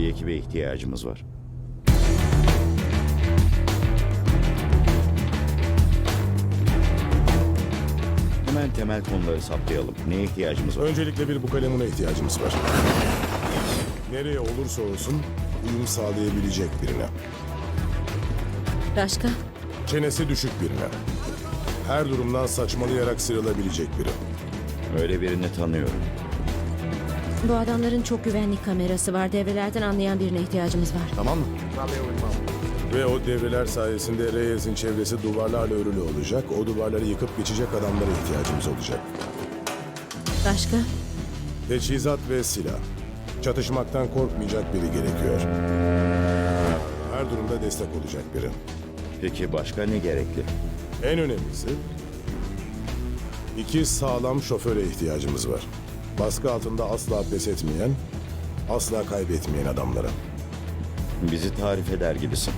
bir ekibe ihtiyacımız var. Hemen temel konuları saptayalım. Neye ihtiyacımız var? Öncelikle bir bu kalemine ihtiyacımız var. Nereye olursa olsun uyum sağlayabilecek birine. Başka? Çenesi düşük birine. Her durumdan saçmalayarak sıyrılabilecek biri. Öyle birini tanıyorum. Bu adamların çok güvenlik kamerası var. Devrelerden anlayan birine ihtiyacımız var. Tamam mı? Ve o devreler sayesinde Reyes'in çevresi duvarlarla örülü olacak. O duvarları yıkıp geçecek adamlara ihtiyacımız olacak. Başka? Teçhizat ve silah. Çatışmaktan korkmayacak biri gerekiyor. Her durumda destek olacak biri. Peki başka ne gerekli? En önemlisi iki sağlam şoföre ihtiyacımız var. Baskı altında asla pes etmeyen, asla kaybetmeyen adamlara. Bizi tarif eder gibisin.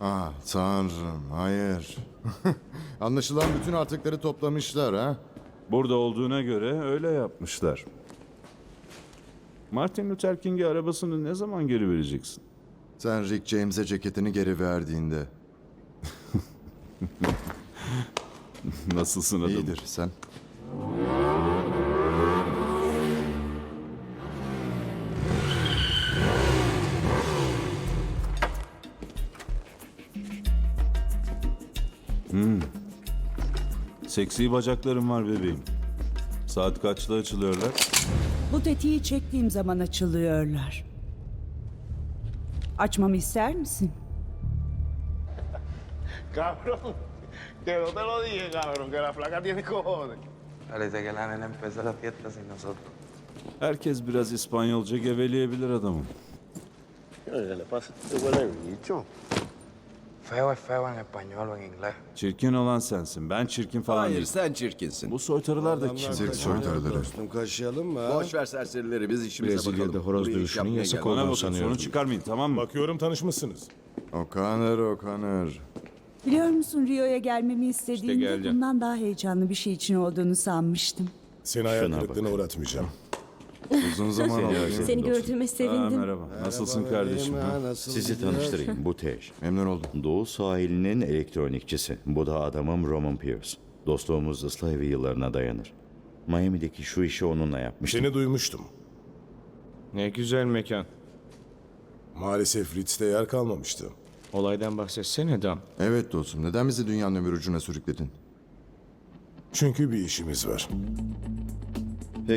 Ah tanrım hayır. Anlaşılan bütün artıkları toplamışlar ha. Burada olduğuna göre öyle yapmışlar. Martin Luther King'e arabasını ne zaman geri vereceksin? Sen Rick James'e ceketini geri verdiğinde. Nasılsın adamım? İyidir sen. Seksi bacaklarım var bebeğim. Saat kaçta açılıyorlar? Bu tetiği çektiğim zaman açılıyorlar. Açmamı ister misin? Cabrón, que no te lo dije, cabrón, que la flaca tiene cojones. Parece que la nena empezó la fiesta sin nosotros. Herkes biraz İspanyolca geveleyebilir adamım. ¿Qué le pasa este huele bicho? Feo es feo en español o en inglés. Çirkin olan sensin. Ben çirkin falan Hayır değilim. sen çirkinsin. Bu soytarılar da kim? Zirk soytarıları. Dostum kaşıyalım mı? ha? Boş ver serserileri biz işimize Brezilya'da bakalım. horoz Buraya iş dövüşünün yapmaya yasak geldik. Bana olduğunu bakın sanıyordum. sorun çıkarmayın tamam mı? Bakıyorum tanışmışsınız. O'Connor, O'Connor. Biliyor musun Rio'ya gelmemi istediğinde geleceğim. bundan daha heyecanlı bir şey için olduğunu sanmıştım. Seni hayal kırıklığına uğratmayacağım. Uzun zaman oldu. değil mi? Seni gördüğüme Aa, sevindim. merhaba. Nasılsın kardeşim? Bebeğim, ha? ha, nasıl Sizi gidiyor? tanıştırayım. Bu Tej. Memnun oldum. Doğu sahilinin elektronikçisi. Bu da adamım Roman Pierce. Dostluğumuz Islavia yıllarına dayanır. Miami'deki şu işi onunla yapmıştım. Seni duymuştum. Ne güzel mekan. Maalesef Ritz'te yer kalmamıştı. Olaydan bahsetsene Dam. Evet dostum neden bizi dünyanın öbür ucuna sürükledin? Çünkü bir işimiz var.